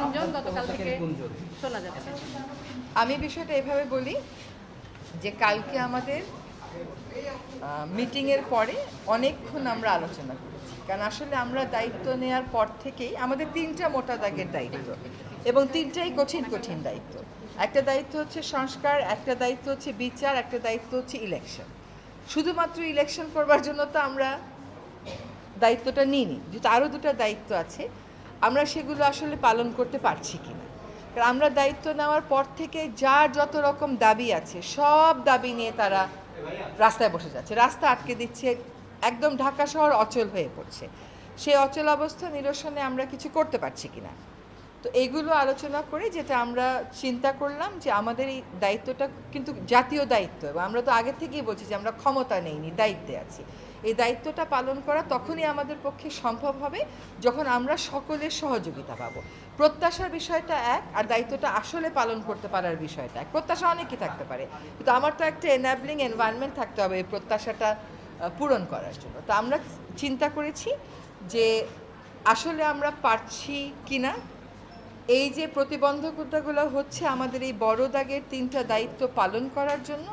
গুঞ্জন গতকাল থেকে শোনা যাচ্ছে। আমি বিষয়টা এভাবে বলি যে কালকে আমাদের মিটিংয়ের পরে অনেকক্ষণ আমরা আলোচনা করেছি। কারণ আসলে আমরা দায়িত্ব নেওয়ার পর থেকেই আমাদের তিনটা মোটা দাগের দায়িত্ব এবং তিনটাই কঠিন কঠিন দায়িত্ব। একটা দায়িত্ব হচ্ছে সংস্কার একটা দায়িত্ব হচ্ছে বিচার একটা দায়িত্ব হচ্ছে ইলেকশন শুধুমাত্র ইলেকশন করবার জন্য তো আমরা দায়িত্বটা নিইনি যেহেতু আরও দুটো দায়িত্ব আছে। আমরা সেগুলো আসলে পালন করতে পারছি কি না কারণ আমরা দায়িত্ব নেওয়ার পর থেকে যার যত রকম দাবি আছে, সব দাবি নিয়ে তারা রাস্তায় বসে যাচ্ছে। রাস্তা আটকে দিচ্ছে, একদম ঢাকা শহর অচল হয়ে পড়ছে। সেই অচল অবস্থা নিরসনে আমরা কিছু করতে পারছি কিনা। তো এইগুলো আলোচনা করে যেটা আমরা চিন্তা করলাম যে আমাদের এই দায়িত্বটা কিন্তু জাতীয় দায়িত্ব এবং আমরা তো আগে থেকেই বলছি যে আমরা ক্ষমতা নেইনি, দায়িত্বে আছি। এই দায়িত্বটা পালন করা তখনই আমাদের পক্ষে সম্ভব হবে যখন আমরা সকলের সহযোগিতা পাবো। প্রত্যাশার বিষয়টা এক আর দায়িত্বটা আসলে পালন করতে পারার বিষয়টা এক। প্রত্যাশা অনেকই থাকতে পারে। কিন্তু আমার তো একটা এনাবলিং এনভায়রনমেন্ট থাকতে হবে এই প্রত্যাশাটা পূরণ করার জন্য। তো আমরা চিন্তা করেছি যে আসলে আমরা পারছি কি না এই যে প্রতিবন্ধকতাগুলো হচ্ছে আমাদের এই বড় দাগের তিনটা দায়িত্ব পালন করার জন্য।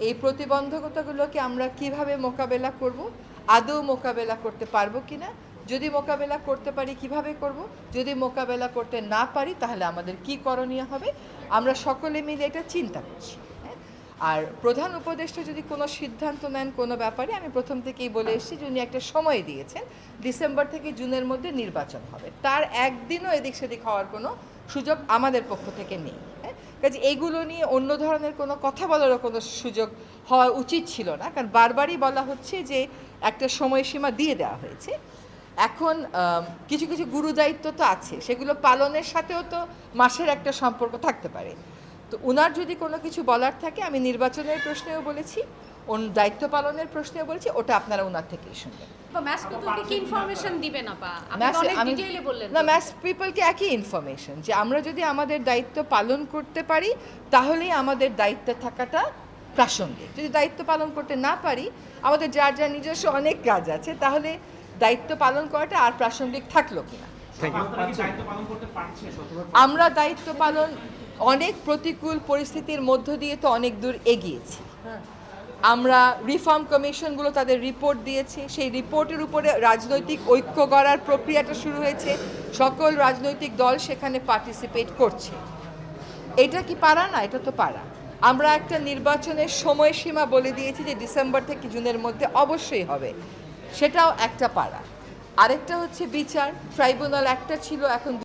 এই প্রতিবন্ধকতাগুলোকে আমরা কীভাবে মোকাবেলা করব? আদৌ মোকাবেলা করতে পারব কিনা? যদি মোকাবেলা করতে পারি, কীভাবে করব? যদি মোকাবেলা করতে না পারি, তাহলে আমাদের কি করণীয় হবে? আমরা সকলে মিলে এটা চিন্তা করছি হ্যাঁ? আর প্রধান উপদেষ্টা যদি কোনো সিদ্ধান্ত নেন কোনো ব্যাপারে, আমি প্রথম থেকেই বলে এসেছি যে উনি একটা সময় দিয়েছেন। ডিসেম্বর থেকে জুনের মধ্যে নির্বাচন হবে। তার একদিনও এদিক সেদিক হওয়ার কোনো সুযোগ আমাদের পক্ষ থেকে নেই হ্যাঁ? কাজে এইগুলো নিয়ে অন্য ধরনের কোনো কথা বলারও কোনো সুযোগ হওয়া উচিত ছিল না। কারণ বারবারই বলা হচ্ছে যে একটা সময়সীমা দিয়ে দেওয়া হয়েছে। এখন কিছু কিছু গুরু দায়িত্ব তো আছে। সেগুলো পালনের সাথেও তো মাসের একটা সম্পর্ক থাকতে পারে। তো ওনার যদি কোনো কিছু বলার থাকে, আমি নির্বাচনের প্রশ্নেও বলেছি। দায়িত্ব পালনের প্রশ্নে বলছি ওটা আপনারা ওনার থেকেই শুনবেন। না ম্যাস পিপলকে একই ইনফরমেশন যে আমরা যদি আমাদের দায়িত্ব পালন করতে পারি তাহলেই আমাদের দায়িত্বে থাকাটা প্রাসঙ্গিক। যদি দায়িত্ব পালন করতে না পারি আমাদের যার যার নিজস্ব অনেক কাজ আছে তাহলে দায়িত্ব পালন করাটা আর প্রাসঙ্গিক থাকল কিনা কি দায়িত্ব পালন করতে পারছেন শতভাগ? আমরা দায়িত্ব পালন অনেক প্রতিকূল পরিস্থিতির মধ্য দিয়ে তো অনেক দূর এগিয়েছি। আমরা রিফর্ম কমিশনগুলো তাদের রিপোর্ট দিয়েছে। সেই রিপোর্টের উপরে রাজনৈতিক ঐক্য গড়ার প্রক্রিয়াটা শুরু হয়েছে। সকল রাজনৈতিক দল সেখানে পার্টিসিপেট করছে। এটা কি পারা না? এটা তো পারা। আমরা একটা নির্বাচনের সময়সীমা বলে দিয়েছি যে ডিসেম্বর থেকে জুনের মধ্যে অবশ্যই হবে। সেটাও একটা পারা। আরেকটা হচ্ছে বিচার। ট্রাইব্যুনাল একটা ছিল, এখন